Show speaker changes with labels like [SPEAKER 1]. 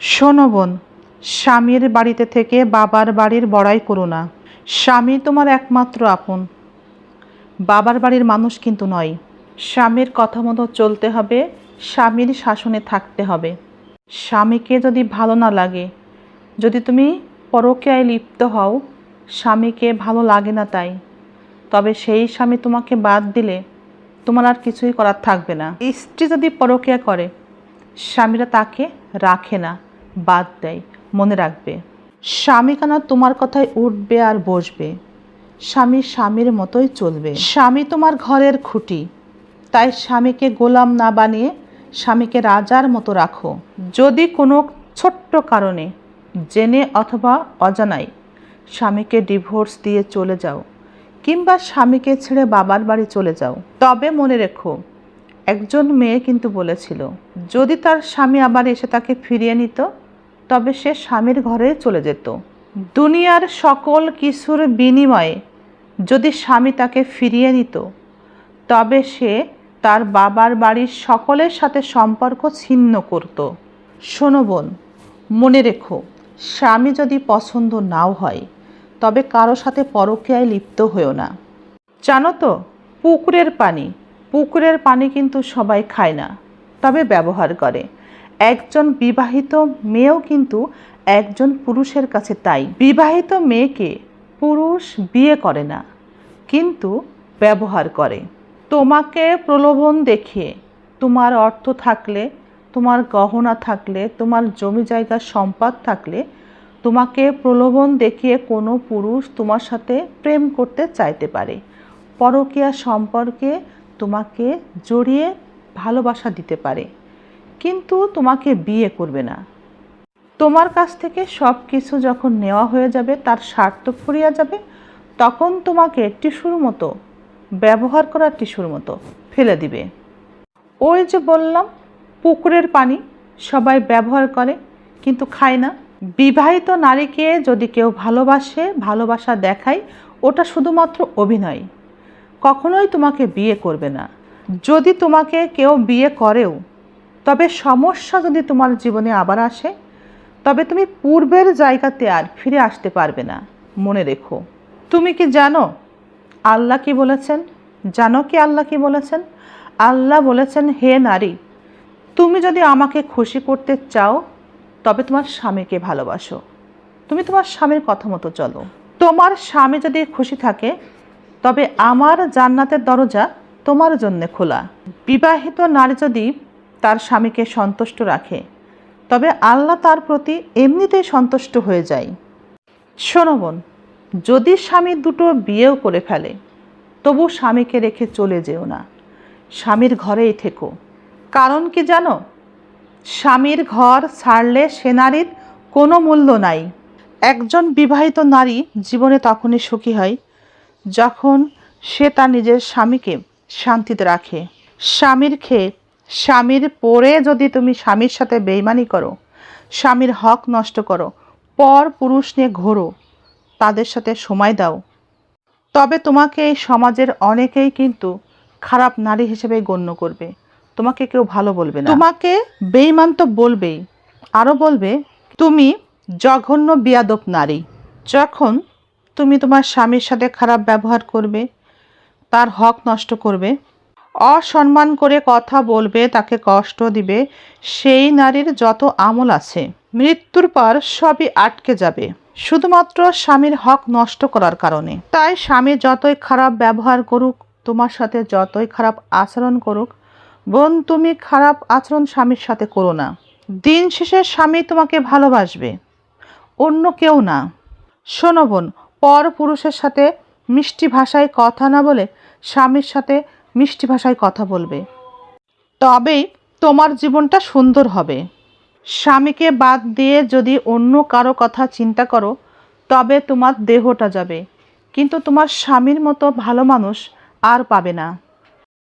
[SPEAKER 1] শোনো বোন, স্বামীর বাড়িতে থেকে বাবার বাড়ির বড়াই করো না। স্বামী তোমার একমাত্র আপন। বাবার বাড়ির মানুষ কিন্তু নয়। স্বামীর কথা মতো চলতে হবে, স্বামীর শাসনে থাকতে হবে। স্বামীকে যদি ভালো না লাগে, যদি তুমি পরকীয়ায় লিপ্ত হও, স্বামীকে ভালো লাগে না তাই। তবে সেই স্বামী তোমাকে বাদ দিলে তোমার আর কিছুই করার থাকবে না। স্ত্রী যদি পরকীয়া করে, স্বামীরা তাকে রাখে না। বাদ দেয়, মনে রাখবে। স্বামী কেন তোমার কথায় উঠবে আর বসবে। স্বামী স্বামীর মতোই চলবে। স্বামী তোমার ঘরের খুঁটি। তাই স্বামীকে গোলাম না বানিয়ে স্বামীকে রাজার মতো রাখো। যদি কোনো ছোট্ট কারণে, জেনে অথবা অজানায় স্বামীকে ডিভোর্স দিয়ে চলে যাও কিংবা স্বামীকে ছেড়ে বাবার বাড়ি চলে যাও, তবে মনে রেখো, একজন মেয়ে কিন্তু বলেছিল, যদি তার স্বামী আবার এসে তাকে ফিরিয়ে নিত তবে সে স্বামীর ঘরে চলে যেত। দুনিয়ার সকল কিছুর বিনিময়ে যদি স্বামী তাকে ফিরিয়ে নিত, তবে সে তার বাবার বাড়ির সকলের সাথে সম্পর্ক ছিন্ন করত। শোনো বোন, মনে রেখো, স্বামী যদি পছন্দ নাও হয়, তবে কারও সাথে পরকীয়ায় লিপ্ত হয়েও না। জানো তো, পুকুরের পানি পুকুরের পানি কিন্তু সবাই খায় না, তবে ব্যবহার করে। একজন বিবাহিত মেয়েও কিন্তু একজন পুরুষের কাছে তাই। বিবাহিত মেয়েকে পুরুষ বিয়ে করে না, কিন্তু ব্যবহার করে। তোমাকে প্রলোভন দেখিয়ে তোমার অর্থ থাকলে, তোমার গহনা থাকলে, তোমার জমি জায়গার সম্পদ থাকলে তোমাকে প্রলোভন দেখিয়ে কোনো পুরুষ তোমার সাথে প্রেম করতে চাইতে পারে। পরকীয়া সম্পর্কে তোমাকে জড়িয়ে ভালোবাসা দিতে পারে। কিন্তু তোমাকে বিয়ে করবে না। তোমার কাছ থেকে সব কিছু যখন নেওয়া হয়ে যাবে, তার স্বার্থ ফুরিয়া যাবে, তখন তোমাকে টিস্যুর মতো, ব্যবহার করা টিস্যুর মতো ফেলে দিবে। ওই যে বললাম, পুকুরের পানি সবাই ব্যবহার করে, কিন্তু খায় না। বিবাহিত নারীকে যদি কেউ ভালোবাসে, ভালোবাসা দেখায়, ওটা শুধুমাত্র অভিনয়। কখনোই তোমাকে বিয়ে করবে না। যদি তোমাকে কেউ বিয়ে করেও তবে সমস্যা যদি তোমার জীবনে আবার আসে, তবে তুমি পূর্বের জায়গাতে আর ফিরে আসতে পারবে না। মনে রেখো। তুমি কি জানো? আল্লাহ কি বলেছেন? জানো কি আল্লাহ কি বলেছেন? আল্লাহ বলেছেন, হে নারী, তুমি যদি আমাকে খুশি করতে চাও, তবে তোমার স্বামীকে ভালোবাসো। তুমি তোমার স্বামীর কথা মতো চলো। তোমার স্বামী যদি খুশি থাকে, তবে আমার জান্নাতের দরজা তোমার জন্য খোলা। বিবাহিত নারী যদি তার স্বামীকে সন্তুষ্ট রাখে। তবে আল্লাহ তার প্রতি এমনিতেই সন্তুষ্ট হয়ে যায়। শোনো বোন, যদি স্বামী দুটো বিয়েও করে ফেলে, তবু স্বামীকে রেখে চলে যেও না। স্বামীর ঘরেই থেকো। কারণ কি জানো? স্বামীর ঘর ছাড়লে সে নারীর কোনো মূল্য নাই। একজন বিবাহিত নারী জীবনে তখনই সুখী হয়, যখন সে তার নিজের স্বামীকে শান্তিতে রাখে। স্বামীর খেয়ে স্বামীর পরে যদি তুমি স্বামীর সাথে বেইমানি করো, স্বামীর হক নষ্ট করো, পর পুরুষ নিয়ে ঘোরো, তাদের সাথে সময় দাও। তবে তোমাকে এই সমাজের অনেকেই কিন্তু খারাপ নারী হিসেবে গণ্য করবে। তোমাকে কেউ ভালো বলবে না। তোমাকে বেইমান তো বলবেই। আরও বলবে, তুমি জঘন্য বিয়াদব নারী। যখন তুমি তোমার স্বামীর সাথে খারাপ ব্যবহার করবে, তার হক নষ্ট করবে অসম্মান করে কথা বলবে, তাকে কষ্ট দিবে, সেই নারীর যত আমল আছে, মৃত্যুর পর সবই আটকে যাবে। শুধুমাত্র স্বামীর হক নষ্ট করার কারণে। তাই স্বামী যতই খারাপ ব্যবহার করুক, তোমার সাথে যতই খারাপ আচরণ করুক, বোন, তুমি খারাপ আচরণ স্বামীর সাথে করো না। দিন শেষে স্বামী তোমাকে ভালোবাসবে, অন্য কেউ না। শোনো বোন, পর পুরুষের সাথে মিষ্টি ভাষায় কথা না বলে স্বামীর সাথে মিষ্টি ভাষায় কথা বলবে। তবেই তোমার জীবনটা সুন্দর হবে। স্বামীকে বাদ দিয়ে যদি অন্য কারও কথা চিন্তা করো, তবে তোমার দেহটা যাবে। কিন্তু তোমার স্বামীর মতো ভালো মানুষ আর পাবে না।